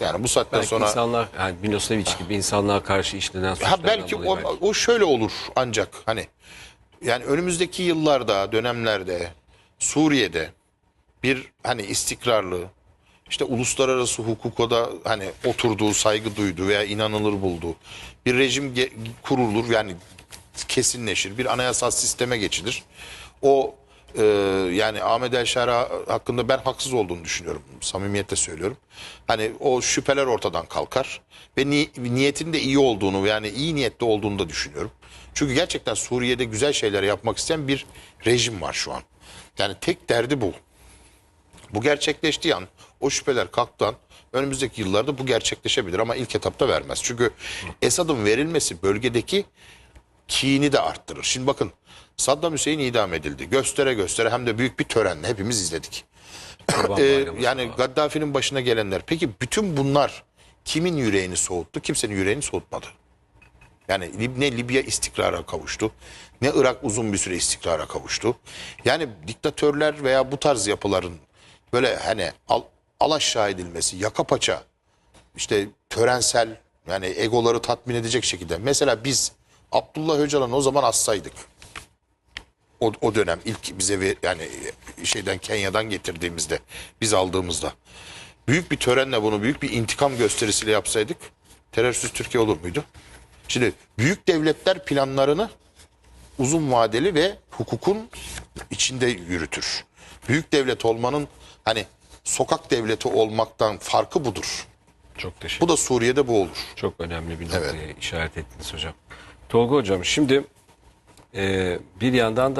Yani bu saatten Belki sonra insanlar yani Milosevic gibi insanlığa karşı işlenen suçlardan ha belki o, belki. o şöyle olur ancak hani yani önümüzdeki yıllarda dönemlerde Suriye'de bir hani istikrarlı işte uluslararası hukuka da hani oturduğu, saygı duyduğu veya inanılır bulduğu bir rejim kurulur yani kesinleşir. Bir anayasal sisteme geçilir. O e, yani Ahmet El hakkında ben haksız olduğunu düşünüyorum. Samimiyetle söylüyorum. Hani o şüpheler ortadan kalkar ve ni- niyetin de iyi olduğunu yani iyi niyetli olduğunu da düşünüyorum. Çünkü gerçekten Suriye'de güzel şeyler yapmak isteyen bir rejim var şu an. Yani tek derdi bu. Bu gerçekleştiği an o şüpheler kalktığı an önümüzdeki yıllarda bu gerçekleşebilir ama ilk etapta vermez. Çünkü Esad'ın verilmesi bölgedeki kini de arttırır. Şimdi bakın Saddam Hüseyin idam edildi. Göstere göstere hem de büyük bir törenle hepimiz izledik. Ee, yani. Gaddafi'nin başına gelenler. Peki bütün bunlar kimin yüreğini soğuttu? Kimsenin yüreğini soğutmadı. Yani ne Libya istikrara kavuştu, ne Irak uzun bir süre istikrara kavuştu. Yani diktatörler veya bu tarz yapıların böyle hani al, al aşağı edilmesi, yaka paça, işte törensel yani egoları tatmin edecek şekilde. Mesela biz Abdullah Öcalan'ı o zaman assaydık. O, o dönem ilk bize ver- yani şeyden Kenya'dan getirdiğimizde biz aldığımızda büyük bir törenle bunu büyük bir intikam gösterisiyle yapsaydık terörsüz Türkiye olur muydu? Şimdi büyük devletler planlarını uzun vadeli ve hukukun içinde yürütür. Büyük devlet olmanın hani sokak devleti olmaktan farkı budur. Çok teşekkür Bu da Suriye'de bu olur. Çok önemli bir noktaya işaret ettiniz hocam. Tolga hocam şimdi e, bir yandan da